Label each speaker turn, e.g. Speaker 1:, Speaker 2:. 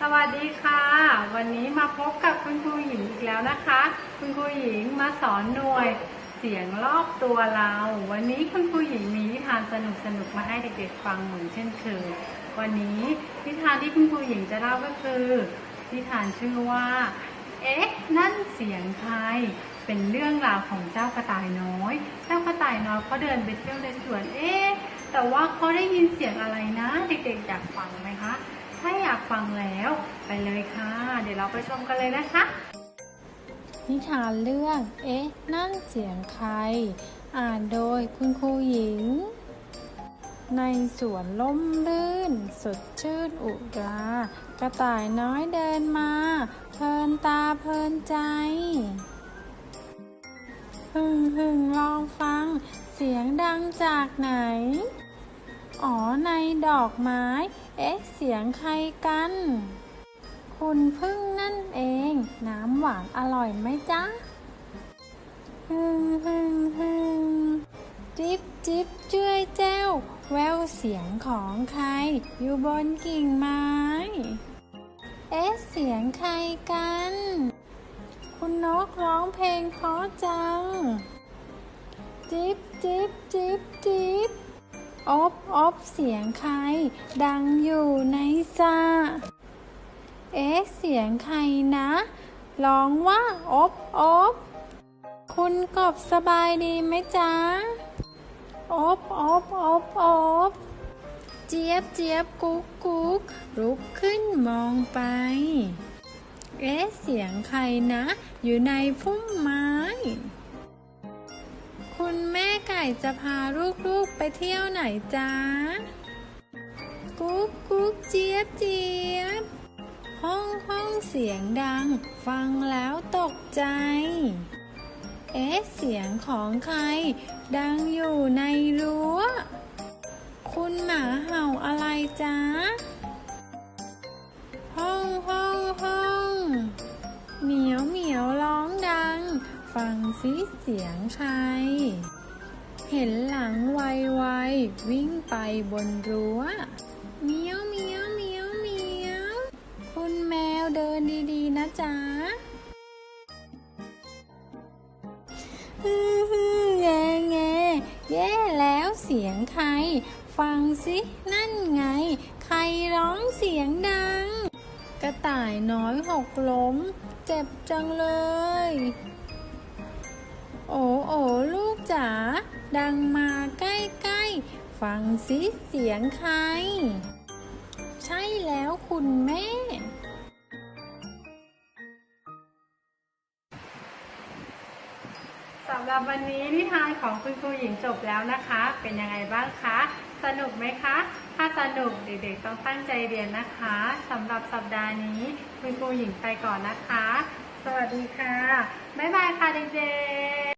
Speaker 1: สวัสดีค่ะ วันนี้มาพบกับคุณครูหญิงอีกแล้วนะคะ คุณครูหญิงมาสอนหน่วยเสียงรอบตัวเรา วันนี้คุณครูหญิงมีนิทานสนุกสนุกมาให้เด็กๆฟังเหมือนเช่นเคยวันนี้นิทานที่คุณครูหญิงจะเล่าก็คือ นิทานชื่อว่า เอ๊ะนั่นเสียงใครเป็นเรื่องราวของเจ้ากระต่ายน้อย เจ้ากระต่ายน้อยเขาเดินไปเที่ยวในสวนเอ๊ะแต่ว่าเขาได้ยินเสียงอะไรนะ เด็กๆอยากฟังไหมคะ ถ้าอยากฟังแล้วไปเลยค่ะ เดี๋ยวเราไปชมกันเลยนะคะ
Speaker 2: นิทานเรื่อง เอ๊ะ นั่นเสียงใคร อ่านโดยคุณครูหญิง ในสวนล่มลื่น สดชื่นอุรา กระต่ายน้อยเดินมา เพลินตาเพลินใจหึ่งหึ่งลองฟัง เสียงดังจากไหน อ๋อในดอกไม้ เอ๊ะ เสียงใครกัน คุณพึ่งนั่นเอง น้ำหวานอร่อยไหมจ๊ะฮึ่งฮึ่งฮึ่งจิบจิบเจ้ยแจ้วแววเสียงของใคร อยู่บนกิ่งไม้ เอ๊ะ เสียงใครกัน คุณนกร้องเพลงเพราะจัง จิบจิบจิบจิบ อบอบเสียงใคร ดังอยู่ในสระเอ๊ะเสียงใครนะร้องว่าอบอบคุณกบสบายดีไหมจ๊ะอบอบอบอบเจี๊ยบเจี๊ยบกุ๊กกุ๊กลุกขึ้นมองไป เอ๊ะเสียงใครนะ อยู่ในพุ่มไม้ ไก่จะพาลูกๆไปเที่ยวไหนจ๊ะ กุ๊กกุ๊กเจี๊ยบเจี๊ยบ ห้องห้องเสียงดัง ฟังแล้วตกใจ เอ๊ะ เสียงของใคร ดังอยู่ในรั้ว คุณหมาเห่าอะไรจ๊ะ ห้องห้องห้องเหมียวเหมียวร้องดัง ฟังซิเสียงใคร เห็นหลังไวไวๆวิ่งไปบนรั้วเมียวเมียวเมียวเมียวคุณแมวเดินดีๆ นะจ๊ะฮึ่มฮึ่มแงแงแย่แล้วเสียงใคร ฟังสินั่นไง ใครร้องเสียงดัง กระต่ายน้อยหกล้ม เจ็บจังเลย ดังมาใกล้ๆ ฟังสิเสียงใคร ใช่แล้วคุณแม่
Speaker 1: สำหรับวันนี้นิทานของคุณครูหญิงจบแล้วนะคะ เป็นยังไงบ้างคะ สนุกไหมคะ ถ้าสนุกเด็กๆต้องตั้งใจเรียนนะคะ สำหรับสัปดาห์นี้คุณครูหญิงไปก่อนนะคะ สวัสดีค่ะ บ๊ายบายค่ะเด็กๆ